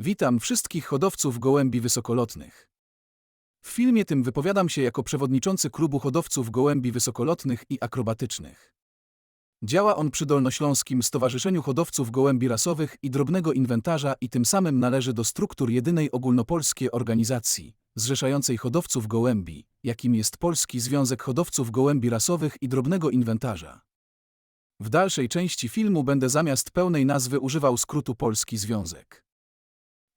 Witam wszystkich hodowców gołębi wysokolotnych. W filmie tym wypowiadam się jako przewodniczący klubu hodowców gołębi wysokolotnych i akrobatycznych. Działa on przy Dolnośląskim Stowarzyszeniu Hodowców Gołębi Rasowych i Drobnego Inwentarza i tym samym należy do struktur jedynej ogólnopolskiej organizacji, zrzeszającej hodowców gołębi, jakim jest Polski Związek Hodowców Gołębi Rasowych i Drobnego Inwentarza. W dalszej części filmu będę zamiast pełnej nazwy używał skrótu Polski Związek.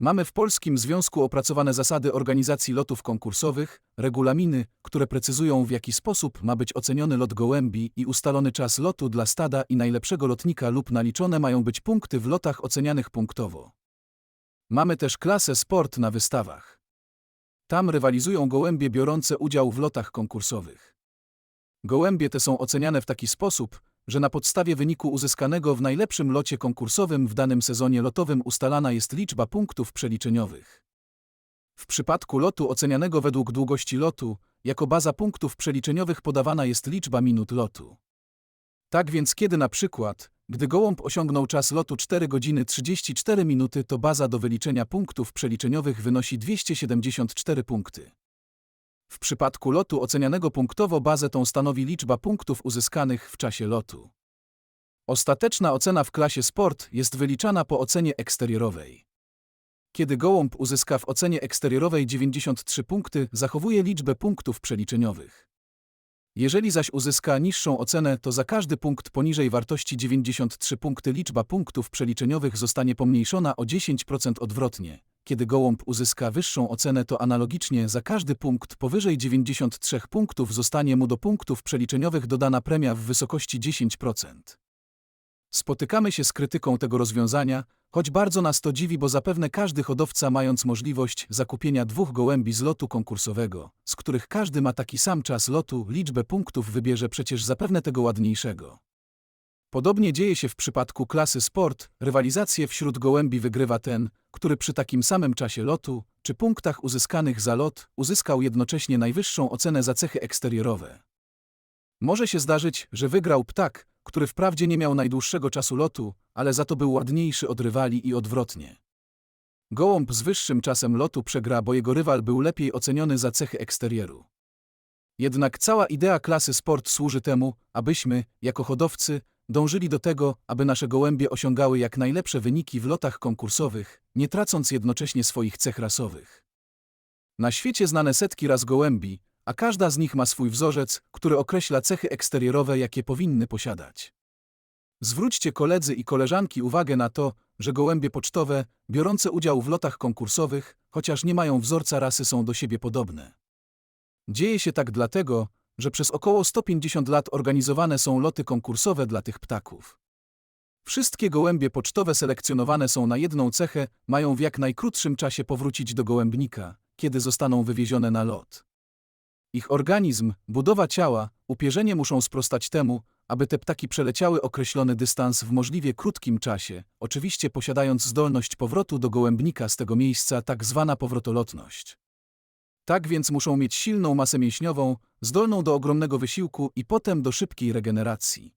Mamy w Polskim Związku opracowane zasady organizacji lotów konkursowych, regulaminy, które precyzują w jaki sposób ma być oceniony lot gołębi i ustalony czas lotu dla stada i najlepszego lotnika lub naliczone mają być punkty w lotach ocenianych punktowo. Mamy też klasę sport na wystawach. Tam rywalizują gołębie biorące udział w lotach konkursowych. Gołębie te są oceniane w taki sposób, że na podstawie wyniku uzyskanego w najlepszym locie konkursowym w danym sezonie lotowym ustalana jest liczba punktów przeliczeniowych. W przypadku lotu ocenianego według długości lotu, jako baza punktów przeliczeniowych podawana jest liczba minut lotu. Tak więc kiedy na przykład, gdy gołąb osiągnął czas lotu 4 godziny 34 minuty, to baza do wyliczenia punktów przeliczeniowych wynosi 274 punkty. W przypadku lotu ocenianego punktowo bazę tą stanowi liczba punktów uzyskanych w czasie lotu. Ostateczna ocena w klasie sport jest wyliczana po ocenie eksteriorowej. Kiedy gołąb uzyska w ocenie eksteriorowej 93 punkty, zachowuje liczbę punktów przeliczeniowych. Jeżeli zaś uzyska niższą ocenę, to za każdy punkt poniżej wartości 93 punkty liczba punktów przeliczeniowych zostanie pomniejszona o 10% odwrotnie. Kiedy gołąb uzyska wyższą ocenę, to analogicznie za każdy punkt powyżej 93 punktów zostanie mu do punktów przeliczeniowych dodana premia w wysokości 10%. Spotykamy się z krytyką tego rozwiązania, choć bardzo nas to dziwi, bo zapewne każdy hodowca, mając możliwość zakupienia dwóch gołębi z lotu konkursowego, z których każdy ma taki sam czas lotu, liczbę punktów wybierze przecież zapewne tego ładniejszego. Podobnie dzieje się w przypadku klasy sport, rywalizację wśród gołębi wygrywa ten, który przy takim samym czasie lotu, czy punktach uzyskanych za lot, uzyskał jednocześnie najwyższą ocenę za cechy eksteriorowe. Może się zdarzyć, że wygrał ptak, który wprawdzie nie miał najdłuższego czasu lotu, ale za to był ładniejszy od rywali i odwrotnie. Gołąb z wyższym czasem lotu przegra, bo jego rywal był lepiej oceniony za cechy eksterieru. Jednak cała idea klasy sport służy temu, abyśmy, jako hodowcy, dążyli do tego, aby nasze gołębie osiągały jak najlepsze wyniki w lotach konkursowych, nie tracąc jednocześnie swoich cech rasowych. Na świecie znane setki ras gołębi, a każda z nich ma swój wzorzec, który określa cechy eksterierowe, jakie powinny posiadać. Zwróćcie koledzy i koleżanki uwagę na to, że gołębie pocztowe, biorące udział w lotach konkursowych, chociaż nie mają wzorca rasy, są do siebie podobne. Dzieje się tak dlatego, że przez około 150 lat organizowane są loty konkursowe dla tych ptaków. Wszystkie gołębie pocztowe selekcjonowane są na jedną cechę, mają w jak najkrótszym czasie powrócić do gołębnika, kiedy zostaną wywiezione na lot. Ich organizm, budowa ciała, upierzenie muszą sprostać temu, aby te ptaki przeleciały określony dystans w możliwie krótkim czasie, oczywiście posiadając zdolność powrotu do gołębnika z tego miejsca, tak zwana powrotolotność. Tak więc muszą mieć silną masę mięśniową, zdolną do ogromnego wysiłku i potem do szybkiej regeneracji.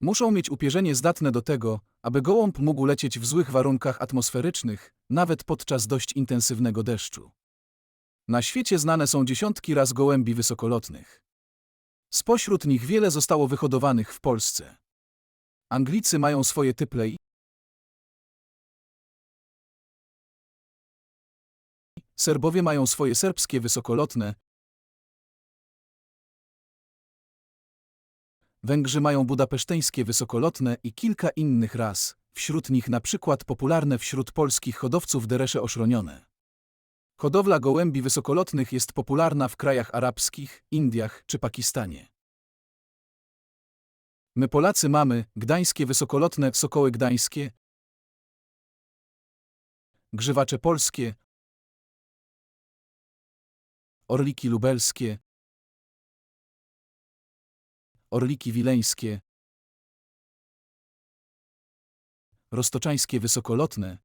Muszą mieć upierzenie zdatne do tego, aby gołąb mógł lecieć w złych warunkach atmosferycznych, nawet podczas dość intensywnego deszczu. Na świecie znane są dziesiątki raz gołębi wysokolotnych. Spośród nich wiele zostało wyhodowanych w Polsce. Anglicy mają swoje typlej, Serbowie mają swoje serbskie wysokolotne, Węgrzy mają budapeszteńskie wysokolotne i kilka innych ras, wśród nich na przykład popularne wśród polskich hodowców deresze oszronione. Hodowla gołębi wysokolotnych jest popularna w krajach arabskich, Indiach czy Pakistanie. My Polacy mamy gdańskie wysokolotne sokoły gdańskie, grzywacze polskie, orliki lubelskie, orliki wileńskie, roztoczańskie wysokolotne,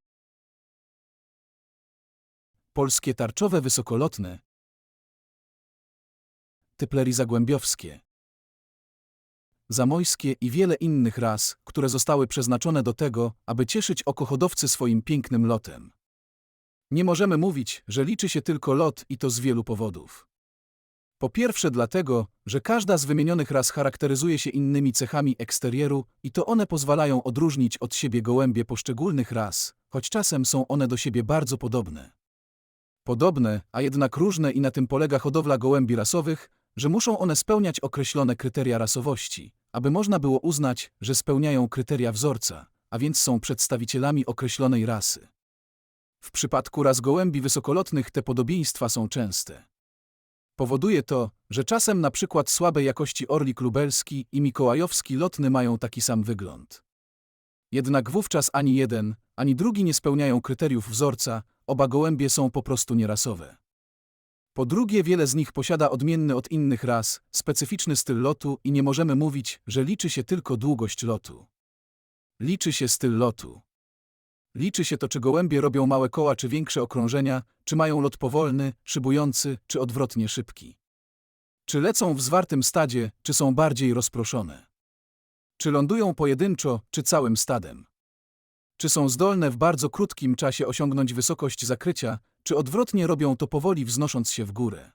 polskie tarczowe wysokolotne, typlery zagłębiowskie, zamojskie i wiele innych ras, które zostały przeznaczone do tego, aby cieszyć oko hodowcy swoim pięknym lotem. Nie możemy mówić, że liczy się tylko lot i to z wielu powodów. Po pierwsze dlatego, że każda z wymienionych ras charakteryzuje się innymi cechami eksterieru i to one pozwalają odróżnić od siebie gołębie poszczególnych ras, choć czasem są one do siebie bardzo podobne. Podobne, a jednak różne i na tym polega hodowla gołębi rasowych, że muszą one spełniać określone kryteria rasowości, aby można było uznać, że spełniają kryteria wzorca, a więc są przedstawicielami określonej rasy. W przypadku ras gołębi wysokolotnych te podobieństwa są częste. Powoduje to, że czasem na przykład słabej jakości orlik lubelski i mikołajowski lotny mają taki sam wygląd. Jednak wówczas ani jeden, ani drugi nie spełniają kryteriów wzorca, oba gołębie są po prostu nierasowe. Po drugie, wiele z nich posiada odmienny od innych ras, specyficzny styl lotu i nie możemy mówić, że liczy się tylko długość lotu. Liczy się styl lotu. Liczy się to, czy gołębie robią małe koła czy większe okrążenia, czy mają lot powolny, szybujący, czy odwrotnie szybki. Czy lecą w zwartym stadzie, czy są bardziej rozproszone. Czy lądują pojedynczo, czy całym stadem. Czy są zdolne w bardzo krótkim czasie osiągnąć wysokość zakrycia, czy odwrotnie robią to powoli wznosząc się w górę.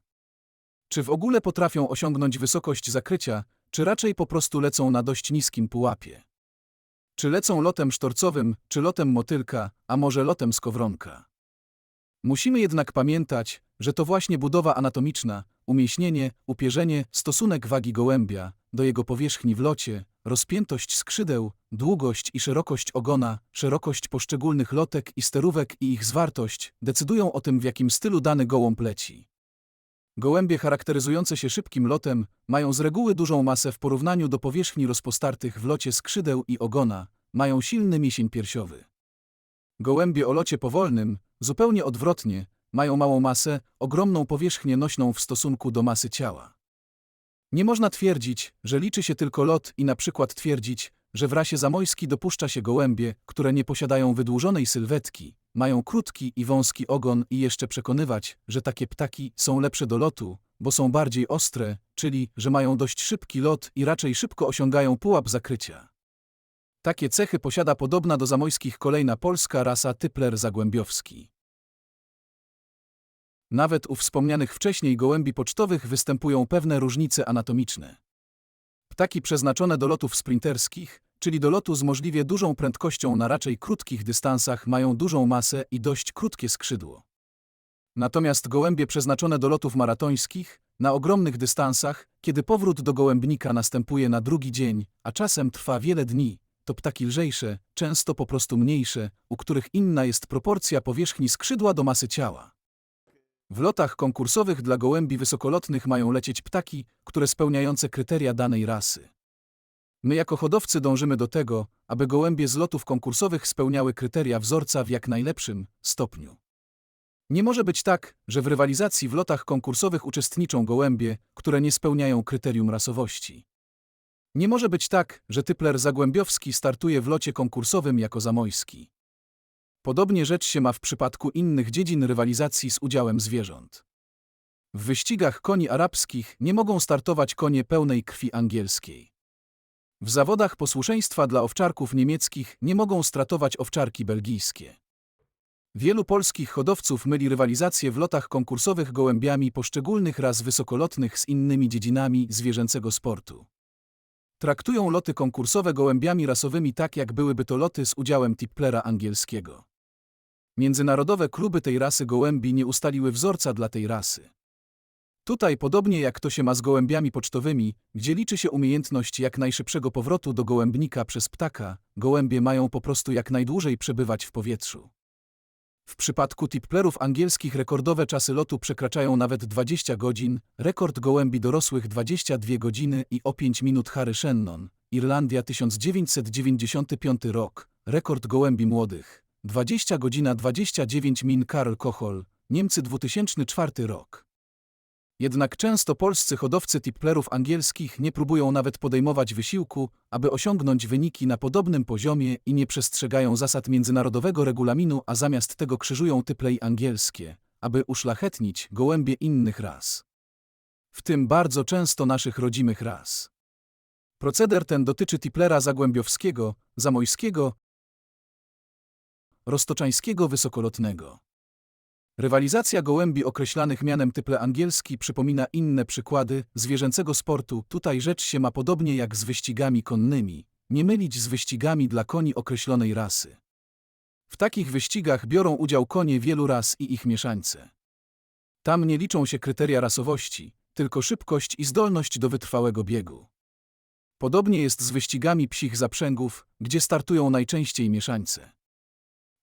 Czy w ogóle potrafią osiągnąć wysokość zakrycia, czy raczej po prostu lecą na dość niskim pułapie. Czy lecą lotem sztorcowym, czy lotem motylka, a może lotem skowronka. Musimy jednak pamiętać, że to właśnie budowa anatomiczna, umieśnienie, upierzenie, stosunek wagi gołębia do jego powierzchni w locie, rozpiętość skrzydeł, długość i szerokość ogona, szerokość poszczególnych lotek i sterówek i ich zwartość decydują o tym, w jakim stylu dany gołąb leci. Gołębie charakteryzujące się szybkim lotem mają z reguły dużą masę w porównaniu do powierzchni rozpostartych w locie skrzydeł i ogona, mają silny mięsień piersiowy. Gołębie o locie powolnym, zupełnie odwrotnie, mają małą masę, ogromną powierzchnię nośną w stosunku do masy ciała. Nie można twierdzić, że liczy się tylko lot i na przykład twierdzić, że w rasie zamojski dopuszcza się gołębie, które nie posiadają wydłużonej sylwetki, mają krótki i wąski ogon i jeszcze przekonywać, że takie ptaki są lepsze do lotu, bo są bardziej ostre, czyli że mają dość szybki lot i raczej szybko osiągają pułap zakrycia. Takie cechy posiada podobna do zamojskich kolejna polska rasa typler zagłębiowski. Nawet u wspomnianych wcześniej gołębi pocztowych występują pewne różnice anatomiczne. Ptaki przeznaczone do lotów sprinterskich, czyli do lotu z możliwie dużą prędkością na raczej krótkich dystansach, mają dużą masę i dość krótkie skrzydło. Natomiast gołębie przeznaczone do lotów maratońskich, na ogromnych dystansach, kiedy powrót do gołębnika następuje na drugi dzień, a czasem trwa wiele dni, to ptaki lżejsze, często po prostu mniejsze, u których inna jest proporcja powierzchni skrzydła do masy ciała. W lotach konkursowych dla gołębi wysokolotnych mają lecieć ptaki, które spełniające kryteria danej rasy. My jako hodowcy dążymy do tego, aby gołębie z lotów konkursowych spełniały kryteria wzorca w jak najlepszym stopniu. Nie może być tak, że w rywalizacji w lotach konkursowych uczestniczą gołębie, które nie spełniają kryterium rasowości. Nie może być tak, że typler zagłębiowski startuje w locie konkursowym jako zamojski. Podobnie rzecz się ma w przypadku innych dziedzin rywalizacji z udziałem zwierząt. W wyścigach koni arabskich nie mogą startować konie pełnej krwi angielskiej. W zawodach posłuszeństwa dla owczarków niemieckich nie mogą stratować owczarki belgijskie. Wielu polskich hodowców myli rywalizację w lotach konkursowych gołębiami poszczególnych ras wysokolotnych z innymi dziedzinami zwierzęcego sportu. Traktują loty konkursowe gołębiami rasowymi tak, jak byłyby to loty z udziałem tipplera angielskiego. Międzynarodowe kluby tej rasy gołębi nie ustaliły wzorca dla tej rasy. Tutaj, podobnie jak to się ma z gołębiami pocztowymi, gdzie liczy się umiejętność jak najszybszego powrotu do gołębnika przez ptaka, gołębie mają po prostu jak najdłużej przebywać w powietrzu. W przypadku tiplerów angielskich rekordowe czasy lotu przekraczają nawet 20 godzin, rekord gołębi dorosłych 22 godziny i o 5 minut Harry Shannon, Irlandia 1995 rok, rekord gołębi młodych, 20 godzina 29 min Karl Kochol, Niemcy 2004 rok. Jednak często polscy hodowcy tiplerów angielskich nie próbują nawet podejmować wysiłku, aby osiągnąć wyniki na podobnym poziomie i nie przestrzegają zasad międzynarodowego regulaminu, a zamiast tego krzyżują typlej angielskie, aby uszlachetnić gołębie innych ras. W tym bardzo często naszych rodzimych ras. Proceder ten dotyczy tiplera zagłębiowskiego, zamojskiego, roztoczańskiego wysokolotnego. Rywalizacja gołębi określanych mianem typle angielski przypomina inne przykłady zwierzęcego sportu. Tutaj rzecz się ma podobnie jak z wyścigami konnymi, nie mylić z wyścigami dla koni określonej rasy. W takich wyścigach biorą udział konie wielu ras i ich mieszańce. Tam nie liczą się kryteria rasowości, tylko szybkość i zdolność do wytrwałego biegu. Podobnie jest z wyścigami psich zaprzęgów, gdzie startują najczęściej mieszańce.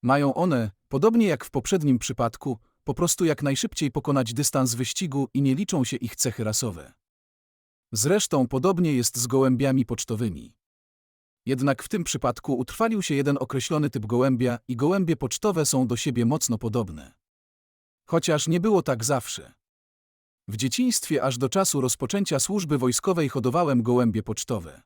Mają one, podobnie jak w poprzednim przypadku, po prostu jak najszybciej pokonać dystans wyścigu i nie liczą się ich cechy rasowe. Zresztą podobnie jest z gołębiami pocztowymi. Jednak w tym przypadku utrwalił się jeden określony typ gołębia i gołębie pocztowe są do siebie mocno podobne. Chociaż nie było tak zawsze. W dzieciństwie aż do czasu rozpoczęcia służby wojskowej hodowałem gołębie pocztowe.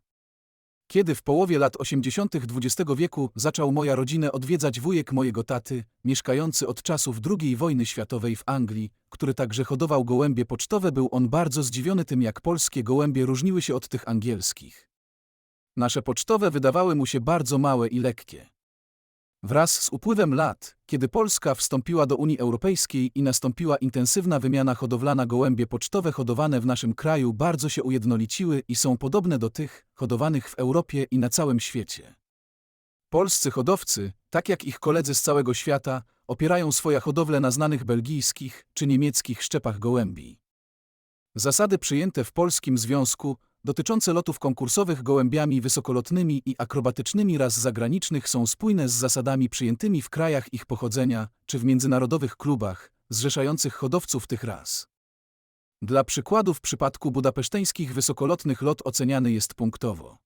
Kiedy w połowie lat 80. XX wieku zaczął moja rodzinę odwiedzać wujek mojego taty, mieszkający od czasów II wojny światowej w Anglii, który także hodował gołębie pocztowe, był on bardzo zdziwiony tym, jak polskie gołębie różniły się od tych angielskich. Nasze pocztowe wydawały mu się bardzo małe i lekkie. Wraz z upływem lat, kiedy Polska wstąpiła do Unii Europejskiej i nastąpiła intensywna wymiana hodowlana, gołębie pocztowe hodowane w naszym kraju bardzo się ujednoliciły i są podobne do tych hodowanych w Europie i na całym świecie. Polscy hodowcy, tak jak ich koledzy z całego świata, opierają swoje hodowle na znanych belgijskich czy niemieckich szczepach gołębi. Zasady przyjęte w Polskim Związku dotyczące lotów konkursowych gołębiami wysokolotnymi i akrobatycznymi ras zagranicznych są spójne z zasadami przyjętymi w krajach ich pochodzenia czy w międzynarodowych klubach zrzeszających hodowców tych ras. Dla przykładu w przypadku budapeszteńskich wysokolotnych lot oceniany jest punktowo.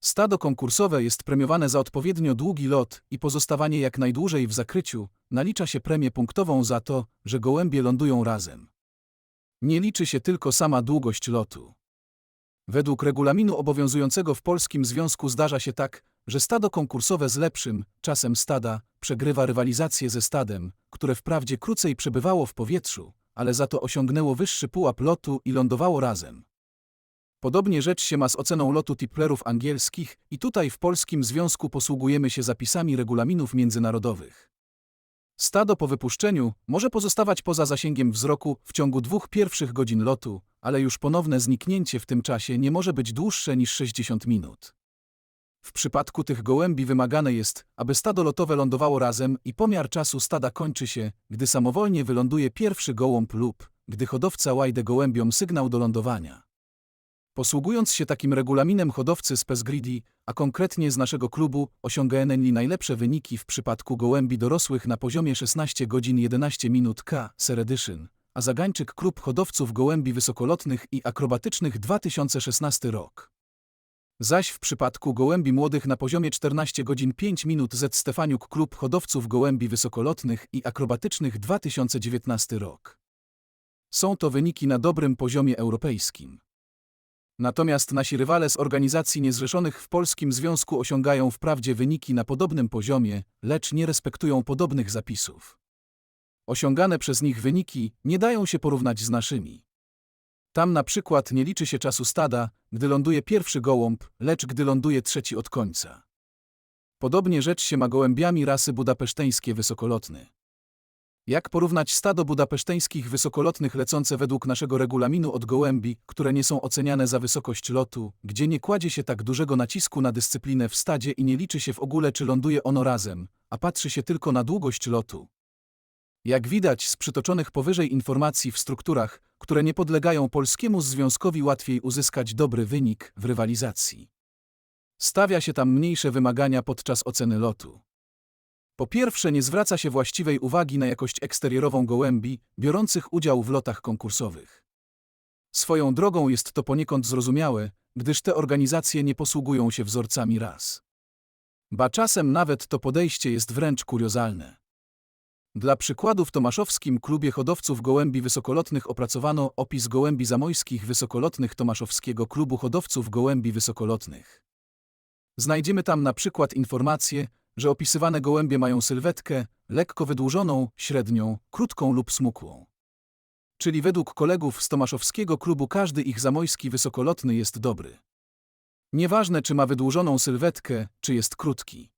Stado konkursowe jest premiowane za odpowiednio długi lot i pozostawanie jak najdłużej w zakryciu, nalicza się premię punktową za to, że gołębie lądują razem. Nie liczy się tylko sama długość lotu. Według regulaminu obowiązującego w Polskim Związku zdarza się tak, że stado konkursowe z lepszym czasem stada przegrywa rywalizację ze stadem, które wprawdzie krócej przebywało w powietrzu, ale za to osiągnęło wyższy pułap lotu i lądowało razem. Podobnie rzecz się ma z oceną lotu tiplerów angielskich i tutaj w Polskim Związku posługujemy się zapisami regulaminów międzynarodowych. Stado po wypuszczeniu może pozostawać poza zasięgiem wzroku w ciągu dwóch pierwszych godzin lotu, ale już ponowne zniknięcie w tym czasie nie może być dłuższe niż 60 minut. W przypadku tych gołębi wymagane jest, aby stado lotowe lądowało razem i pomiar czasu stada kończy się, gdy samowolnie wyląduje pierwszy gołąb lub gdy hodowca łajde gołębiom sygnał do lądowania. Posługując się takim regulaminem hodowcy z Pesgridi, a konkretnie z naszego klubu, osiągają najlepsze wyniki w przypadku gołębi dorosłych na poziomie 16 godzin 11 minut K. Seredyszyn, a Zagańczyk Klub Hodowców Gołębi Wysokolotnych i Akrobatycznych 2016 rok. Zaś w przypadku gołębi młodych na poziomie 14 godzin 5 minut Z Stefaniuk Klub Hodowców Gołębi Wysokolotnych i Akrobatycznych 2019 rok. Są to wyniki na dobrym poziomie europejskim. Natomiast nasi rywale z organizacji niezrzeszonych w Polskim Związku osiągają wprawdzie wyniki na podobnym poziomie, lecz nie respektują podobnych zapisów. Osiągane przez nich wyniki nie dają się porównać z naszymi. Tam na przykład nie liczy się czasu stada, gdy ląduje pierwszy gołąb, lecz gdy ląduje trzeci od końca. Podobnie rzecz się ma gołębiami rasy budapeszteńskie wysokolotny. Jak porównać stado budapeszteńskich wysokolotnych lecące według naszego regulaminu od gołębi, które nie są oceniane za wysokość lotu, gdzie nie kładzie się tak dużego nacisku na dyscyplinę w stadzie i nie liczy się w ogóle czy ląduje ono razem, a patrzy się tylko na długość lotu. Jak widać z przytoczonych powyżej informacji w strukturach, które nie podlegają polskiemu związkowi łatwiej uzyskać dobry wynik w rywalizacji. Stawia się tam mniejsze wymagania podczas oceny lotu. Po pierwsze, nie zwraca się właściwej uwagi na jakość eksterierową gołębi, biorących udział w lotach konkursowych. Swoją drogą jest to poniekąd zrozumiałe, gdyż te organizacje nie posługują się wzorcami ras. Ba czasem nawet to podejście jest wręcz kuriozalne. Dla przykładu w Tomaszowskim Klubie Hodowców Gołębi Wysokolotnych opracowano opis gołębi zamojskich wysokolotnych Tomaszowskiego Klubu Hodowców Gołębi Wysokolotnych. Znajdziemy tam na przykład informacje, że opisywane gołębie mają sylwetkę lekko wydłużoną, średnią, krótką lub smukłą. Czyli według kolegów z Tomaszowskiego klubu każdy ich zamojski wysokolotny jest dobry. Nieważne czy ma wydłużoną sylwetkę, czy jest krótki.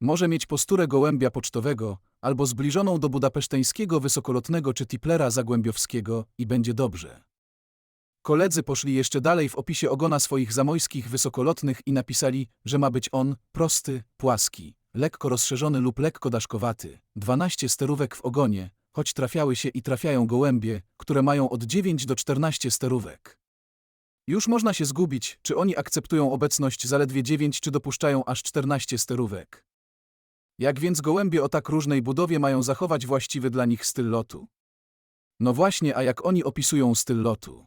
Może mieć posturę gołębia pocztowego albo zbliżoną do budapeszteńskiego wysokolotnego czy tiplera zagłębiowskiego i będzie dobrze. Koledzy poszli jeszcze dalej w opisie ogona swoich zamojskich wysokolotnych i napisali, że ma być on prosty, płaski, lekko rozszerzony lub lekko daszkowaty, 12 sterówek w ogonie, choć trafiały się i trafiają gołębie, które mają od 9 do 14 sterówek. Już można się zgubić, czy oni akceptują obecność zaledwie 9 czy dopuszczają aż 14 sterówek. Jak więc gołębie o tak różnej budowie mają zachować właściwy dla nich styl lotu? No właśnie, a jak oni opisują styl lotu?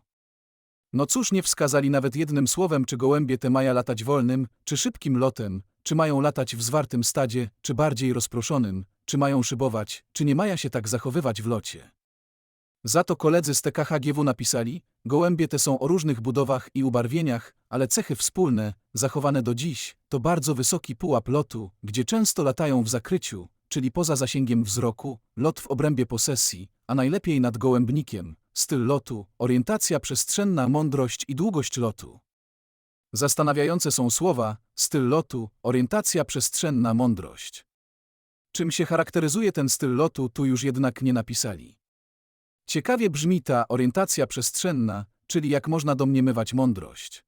No cóż, nie wskazali nawet jednym słowem, czy gołębie te mają latać wolnym, czy szybkim lotem, czy mają latać w zwartym stadzie, czy bardziej rozproszonym, czy mają szybować, czy nie mają się tak zachowywać w locie. Za to koledzy z TKHGW napisali, gołębie te są o różnych budowach i ubarwieniach, ale cechy wspólne, zachowane do dziś, to bardzo wysoki pułap lotu, gdzie często latają w zakryciu, czyli poza zasięgiem wzroku, lot w obrębie posesji, a najlepiej nad gołębnikiem, styl lotu, orientacja przestrzenna, mądrość i długość lotu. Zastanawiające są słowa, styl lotu, orientacja przestrzenna, mądrość. Czym się charakteryzuje ten styl lotu, tu już jednak nie napisali. Ciekawie brzmi ta orientacja przestrzenna, czyli jak można domniemywać mądrość.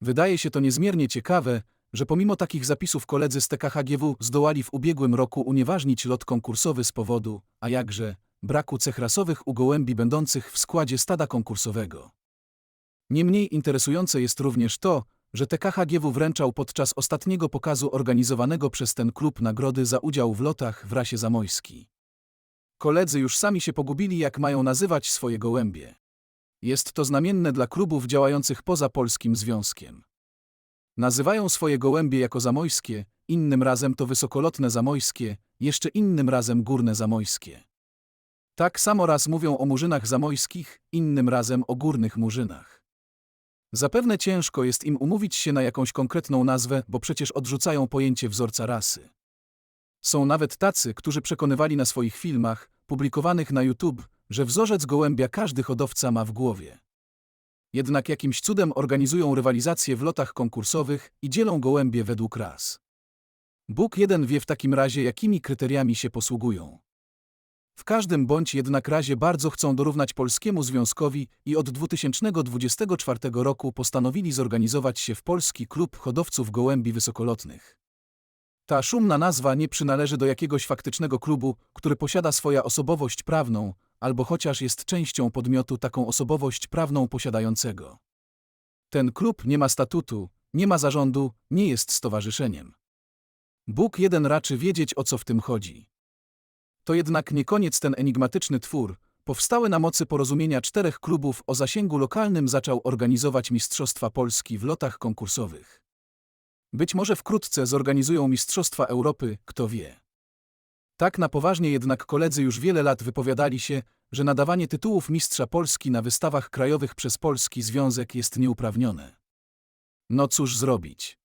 Wydaje się to niezmiernie ciekawe, że pomimo takich zapisów koledzy z TKHGW zdołali w ubiegłym roku unieważnić lot konkursowy z powodu, a jakże, braku cech rasowych u gołębi będących w składzie stada konkursowego. Niemniej interesujące jest również to, że TKHGW wręczał podczas ostatniego pokazu organizowanego przez ten klub nagrody za udział w lotach w rasie zamojski. Koledzy już sami się pogubili, jak mają nazywać swoje gołębie. Jest to znamienne dla klubów działających poza polskim związkiem. Nazywają swoje gołębie jako zamojskie, innym razem to wysokolotne zamojskie, jeszcze innym razem górne zamojskie. Tak samo raz mówią o murzynach zamojskich, innym razem o górnych murzynach. Zapewne ciężko jest im umówić się na jakąś konkretną nazwę, bo przecież odrzucają pojęcie wzorca rasy. Są nawet tacy, którzy przekonywali na swoich filmach, publikowanych na YouTube, że wzorzec gołębia każdy hodowca ma w głowie. Jednak jakimś cudem organizują rywalizacje w lotach konkursowych i dzielą gołębie według ras. Bóg jeden wie w takim razie, jakimi kryteriami się posługują. W każdym bądź jednak razie bardzo chcą dorównać Polskiemu Związkowi i od 2024 roku postanowili zorganizować się w Polski Klub Hodowców Gołębi Wysokolotnych. Ta szumna nazwa nie przynależy do jakiegoś faktycznego klubu, który posiada swoją osobowość prawną, albo chociaż jest częścią podmiotu taką osobowość prawną posiadającego. Ten klub nie ma statutu, nie ma zarządu, nie jest stowarzyszeniem. Bóg jeden raczy wiedzieć, o co w tym chodzi. To jednak nie koniec ten enigmatyczny twór, powstały na mocy porozumienia czterech klubów o zasięgu lokalnym zaczął organizować Mistrzostwa Polski w lotach konkursowych. Być może wkrótce zorganizują Mistrzostwa Europy, kto wie. Tak na poważnie jednak koledzy już wiele lat wypowiadali się, że nadawanie tytułów Mistrza Polski na wystawach krajowych przez Polski Związek jest nieuprawnione. No cóż zrobić?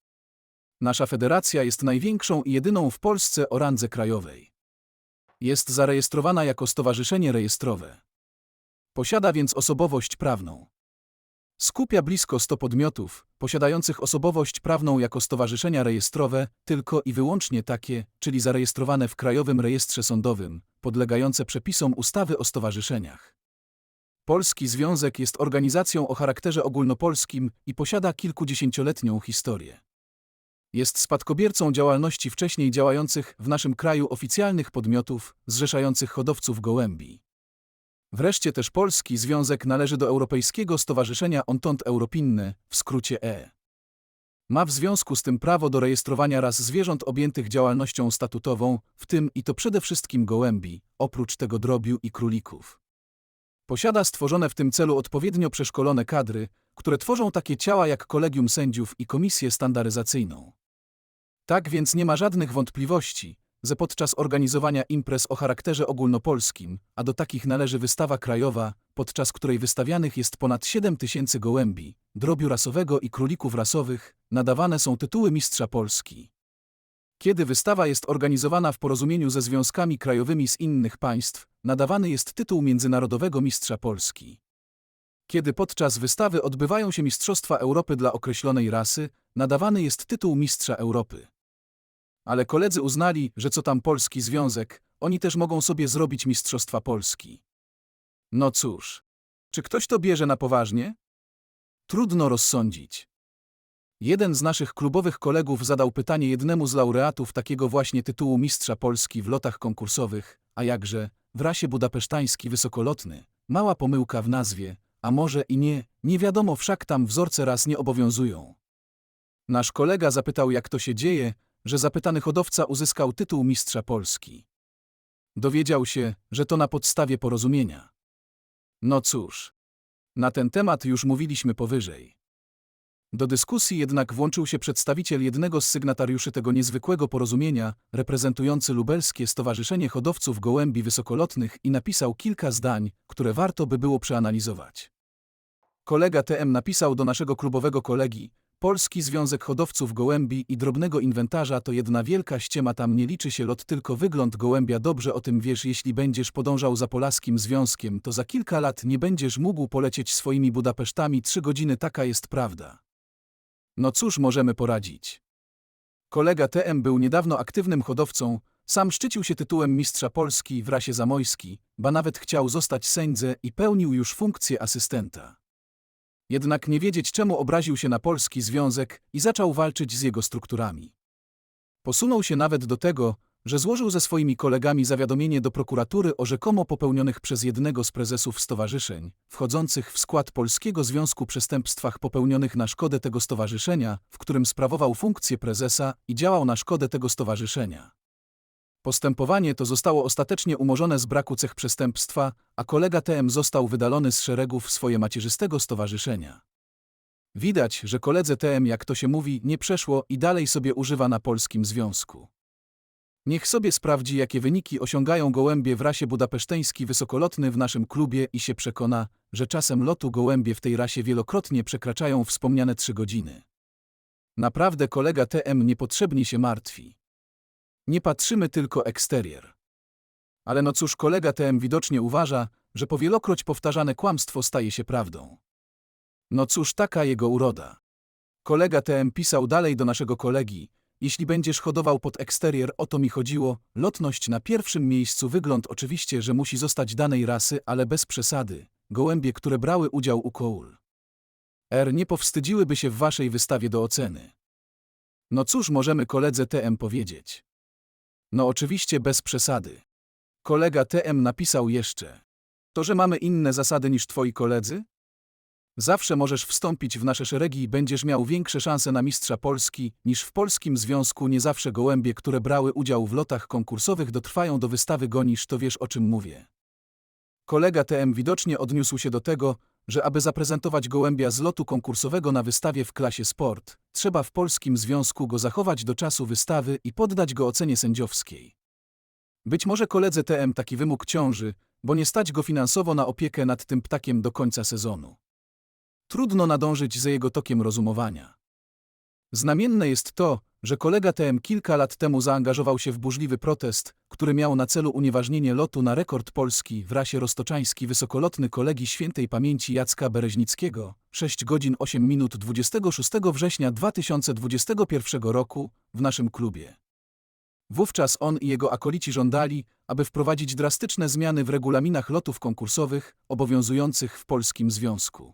Nasza federacja jest największą i jedyną w Polsce o randze krajowej. Jest zarejestrowana jako stowarzyszenie rejestrowe. Posiada więc osobowość prawną. Skupia blisko 100 podmiotów, posiadających osobowość prawną jako stowarzyszenia rejestrowe, tylko i wyłącznie takie, czyli zarejestrowane w Krajowym Rejestrze Sądowym, podlegające przepisom ustawy o stowarzyszeniach. Polski Związek jest organizacją o charakterze ogólnopolskim i posiada kilkudziesięcioletnią historię. Jest spadkobiercą działalności wcześniej działających w naszym kraju oficjalnych podmiotów zrzeszających hodowców gołębi. Wreszcie też Polski Związek należy do Europejskiego Stowarzyszenia Entente Europinne, w skrócie E. Ma w związku z tym prawo do rejestrowania ras zwierząt objętych działalnością statutową, w tym i to przede wszystkim gołębi, oprócz tego drobiu i królików. Posiada stworzone w tym celu odpowiednio przeszkolone kadry, które tworzą takie ciała jak kolegium sędziów i komisję standaryzacyjną. Tak więc nie ma żadnych wątpliwości, że podczas organizowania imprez o charakterze ogólnopolskim, a do takich należy wystawa krajowa, podczas której wystawianych jest ponad 7 tysięcy gołębi, drobiu rasowego i królików rasowych, nadawane są tytuły Mistrza Polski. Kiedy wystawa jest organizowana w porozumieniu ze związkami krajowymi z innych państw, nadawany jest tytuł Międzynarodowego Mistrza Polski. Kiedy podczas wystawy odbywają się Mistrzostwa Europy dla określonej rasy, nadawany jest tytuł Mistrza Europy. Ale koledzy uznali, że co tam polski związek, oni też mogą sobie zrobić Mistrzostwa Polski. No cóż, czy ktoś to bierze na poważnie? Trudno rozsądzić. Jeden z naszych klubowych kolegów zadał pytanie jednemu z laureatów takiego właśnie tytułu Mistrza Polski w lotach konkursowych, a jakże, w rasie budapesztański wysokolotny, mała pomyłka w nazwie, a może i nie, nie wiadomo wszak tam wzorce raz nie obowiązują. Nasz kolega zapytał jak to się dzieje, że zapytany hodowca uzyskał tytuł Mistrza Polski. Dowiedział się, że to na podstawie porozumienia. No cóż, na ten temat już mówiliśmy powyżej. Do dyskusji jednak włączył się przedstawiciel jednego z sygnatariuszy tego niezwykłego porozumienia, reprezentujący Lubelskie Stowarzyszenie Hodowców Gołębi Wysokolotnych i napisał kilka zdań, które warto by było przeanalizować. Kolega TM napisał do naszego klubowego kolegi, Polski Związek Hodowców Gołębi i Drobnego Inwentarza to jedna wielka ściema, tam nie liczy się lot, tylko wygląd gołębia. Dobrze o tym wiesz, jeśli będziesz podążał za Polaskim Związkiem, to za kilka lat nie będziesz mógł polecieć swoimi Budapesztami trzy godziny, taka jest prawda. No cóż możemy poradzić? Kolega TM był niedawno aktywnym hodowcą, sam szczycił się tytułem mistrza Polski w rasie zamojski, ba nawet chciał zostać sędzę i pełnił już funkcję asystenta. Jednak nie wiedzieć czemu obraził się na polski związek i zaczął walczyć z jego strukturami. Posunął się nawet do tego, że złożył ze swoimi kolegami zawiadomienie do prokuratury o rzekomo popełnionych przez jednego z prezesów stowarzyszeń, wchodzących w skład Polskiego Związku przestępstwach popełnionych na szkodę tego stowarzyszenia, w którym sprawował funkcję prezesa i działał na szkodę tego stowarzyszenia. Postępowanie to zostało ostatecznie umorzone z braku cech przestępstwa, a kolega TM został wydalony z szeregów swoje macierzystego stowarzyszenia. Widać, że koledze TM, jak to się mówi, nie przeszło i dalej sobie używa na polskim związku. Niech sobie sprawdzi, jakie wyniki osiągają gołębie w rasie budapeszteński wysokolotny w naszym klubie i się przekona, że czasem lotu gołębie w tej rasie wielokrotnie przekraczają wspomniane trzy godziny. Naprawdę kolega TM niepotrzebnie się martwi. Nie patrzymy tylko eksterier. Ale no cóż, kolega TM widocznie uważa, że po wielokroć powtarzane kłamstwo staje się prawdą. No cóż, taka jego uroda. Kolega TM pisał dalej do naszego kolegi, jeśli będziesz hodował pod eksterier, o to mi chodziło, lotność na pierwszym miejscu, wygląd oczywiście, że musi zostać danej rasy, ale bez przesady. Gołębie, które brały udział u koul. R nie powstydziłyby się w waszej wystawie do oceny. No cóż możemy koledze TM powiedzieć? No oczywiście bez przesady. Kolega TM napisał jeszcze. To, że mamy inne zasady niż twoi koledzy? Zawsze możesz wstąpić w nasze szeregi i będziesz miał większe szanse na mistrza Polski niż w Polskim Związku. Nie zawsze gołębie, które brały udział w lotach konkursowych dotrwają do wystawy gonisz, to wiesz o czym mówię. Kolega TM widocznie odniósł się do tego, że aby zaprezentować gołębia z lotu konkursowego na wystawie w klasie sport, trzeba w Polskim Związku go zachować do czasu wystawy i poddać go ocenie sędziowskiej. Być może koledze TM taki wymóg ciąży, bo nie stać go finansowo na opiekę nad tym ptakiem do końca sezonu. Trudno nadążyć za jego tokiem rozumowania. Znamienne jest to, że kolega TM kilka lat temu zaangażował się w burzliwy protest, który miał na celu unieważnienie lotu na rekord Polski w rasie roztoczański wysokolotny kolegi świętej pamięci Jacka Bereźnickiego 6 godzin 8 minut 26 września 2021 roku w naszym klubie. Wówczas on i jego akolici żądali, aby wprowadzić drastyczne zmiany w regulaminach lotów konkursowych obowiązujących w Polskim Związku.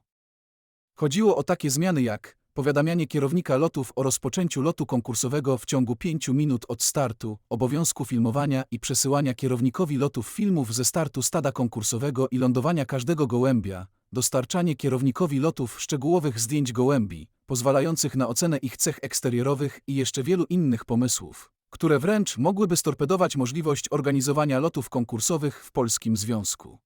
Chodziło o takie zmiany jak powiadamianie kierownika lotów o rozpoczęciu lotu konkursowego w ciągu 5 minut od startu, obowiązku filmowania i przesyłania kierownikowi lotów filmów ze startu stada konkursowego i lądowania każdego gołębia, dostarczanie kierownikowi lotów szczegółowych zdjęć gołębi, pozwalających na ocenę ich cech eksteriorowych i jeszcze wielu innych pomysłów, które wręcz mogłyby storpedować możliwość organizowania lotów konkursowych w Polskim Związku.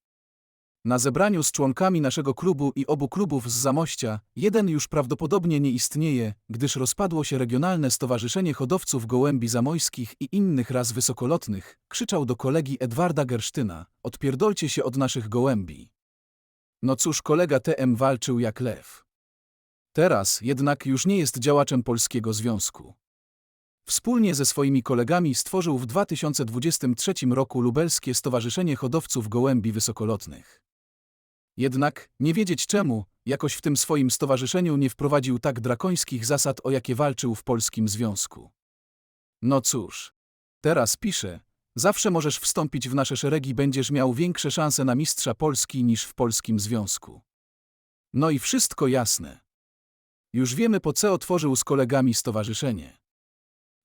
Na zebraniu z członkami naszego klubu i obu klubów z Zamościa, jeden już prawdopodobnie nie istnieje, gdyż rozpadło się Regionalne Stowarzyszenie Hodowców Gołębi Zamojskich i innych ras wysokolotnych, krzyczał do kolegi Edwarda Gersztyna, odpierdolcie się od naszych gołębi. No cóż, kolega TM walczył jak lew. Teraz jednak już nie jest działaczem Polskiego Związku. Wspólnie ze swoimi kolegami stworzył w 2023 roku Lubelskie Stowarzyszenie Hodowców Gołębi Wysokolotnych. Jednak, nie wiedzieć czemu, jakoś w tym swoim stowarzyszeniu nie wprowadził tak drakońskich zasad, o jakie walczył w Polskim Związku. No cóż, teraz piszę, zawsze możesz wstąpić w nasze szeregi, będziesz miał większe szanse na mistrza Polski niż w polskim związku. No i wszystko jasne. Już wiemy, po co otworzył z kolegami stowarzyszenie.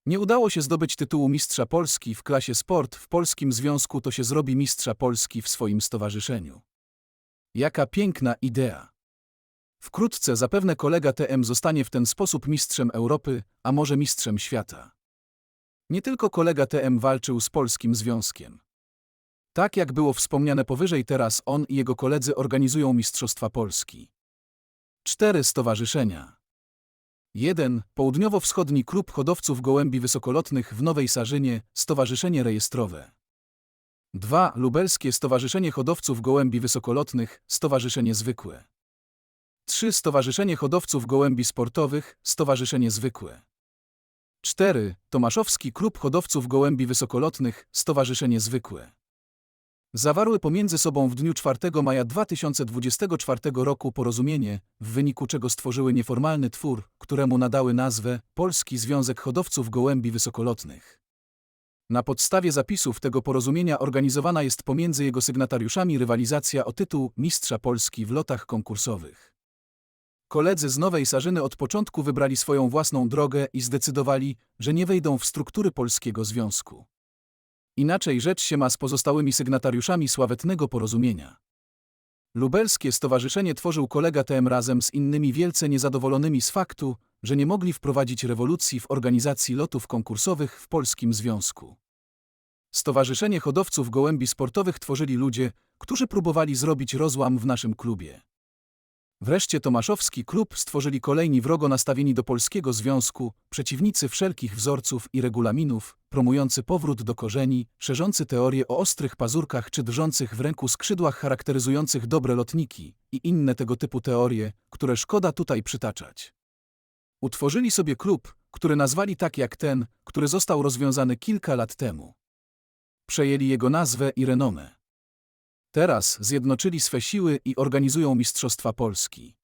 Nie udało się zdobyć tytułu mistrza Polski w klasie sport, w polskim związku to się zrobi mistrza Polski w swoim stowarzyszeniu. Jaka piękna idea! Wkrótce zapewne kolega TM zostanie w ten sposób mistrzem Europy, a może mistrzem świata. Nie tylko kolega TM walczył z polskim związkiem. Tak jak było wspomniane powyżej, teraz on i jego koledzy organizują Mistrzostwa Polski. Cztery stowarzyszenia. 1. Południowo-Wschodni Klub Hodowców Gołębi Wysokolotnych w Nowej Sarzynie, Stowarzyszenie Rejestrowe. 2. Lubelskie Stowarzyszenie Hodowców Gołębi Wysokolotnych, Stowarzyszenie Zwykłe. 3. Stowarzyszenie Hodowców Gołębi Sportowych, Stowarzyszenie Zwykłe. 4. Tomaszowski Klub Hodowców Gołębi Wysokolotnych, Stowarzyszenie Zwykłe. Zawarły pomiędzy sobą w dniu 4 maja 2024 roku porozumienie, w wyniku czego stworzyły nieformalny twór, któremu nadały nazwę Polski Związek Hodowców Gołębi Wysokolotnych. Na podstawie zapisów tego porozumienia organizowana jest pomiędzy jego sygnatariuszami rywalizacja o tytuł Mistrza Polski w lotach konkursowych. Koledzy z Nowej Sarzyny od początku wybrali swoją własną drogę i zdecydowali, że nie wejdą w struktury Polskiego Związku. Inaczej rzecz się ma z pozostałymi sygnatariuszami sławetnego porozumienia. Lubelskie stowarzyszenie tworzył kolega TM razem z innymi wielce niezadowolonymi z faktu, że nie mogli wprowadzić rewolucji w organizacji lotów konkursowych w Polskim Związku. Stowarzyszenie Hodowców Gołębi Sportowych tworzyli ludzie, którzy próbowali zrobić rozłam w naszym klubie. Wreszcie Tomaszowski klub stworzyli kolejni wrogo nastawieni do Polskiego Związku, przeciwnicy wszelkich wzorców i regulaminów, promujący powrót do korzeni, szerzący teorie o ostrych pazurkach czy drżących w ręku skrzydłach charakteryzujących dobre lotniki i inne tego typu teorie, które szkoda tutaj przytaczać. Utworzyli sobie klub, który nazwali tak jak ten, który został rozwiązany kilka lat temu. Przejęli jego nazwę i renomę. Teraz zjednoczyli swe siły i organizują Mistrzostwa Polski.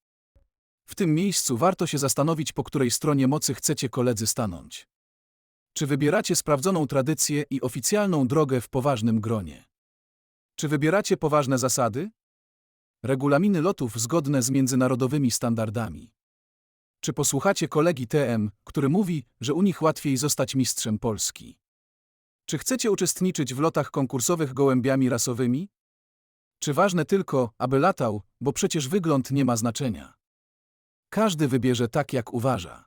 W tym miejscu warto się zastanowić, po której stronie mocy chcecie koledzy stanąć. Czy wybieracie sprawdzoną tradycję i oficjalną drogę w poważnym gronie? Czy wybieracie poważne zasady? Regulaminy lotów zgodne z międzynarodowymi standardami. Czy posłuchacie kolegi TM, który mówi, że u nich łatwiej zostać mistrzem Polski? Czy chcecie uczestniczyć w lotach konkursowych gołębiami rasowymi? Czy ważne tylko, aby latał, bo przecież wygląd nie ma znaczenia. Każdy wybierze tak, jak uważa.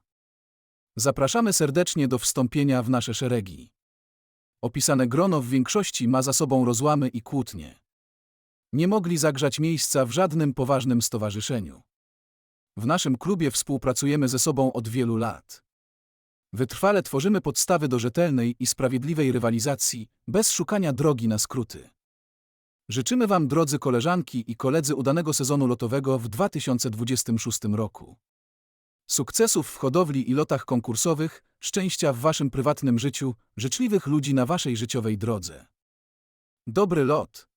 Zapraszamy serdecznie do wstąpienia w nasze szeregi. Opisane grono w większości ma za sobą rozłamy i kłótnie. Nie mogli zagrzać miejsca w żadnym poważnym stowarzyszeniu. W naszym klubie współpracujemy ze sobą od wielu lat. Wytrwale tworzymy podstawy do rzetelnej i sprawiedliwej rywalizacji, bez szukania drogi na skróty. Życzymy Wam, drodzy koleżanki i koledzy, udanego sezonu lotowego w 2026 roku. Sukcesów w hodowli i lotach konkursowych, szczęścia w Waszym prywatnym życiu, życzliwych ludzi na Waszej życiowej drodze. Dobry lot!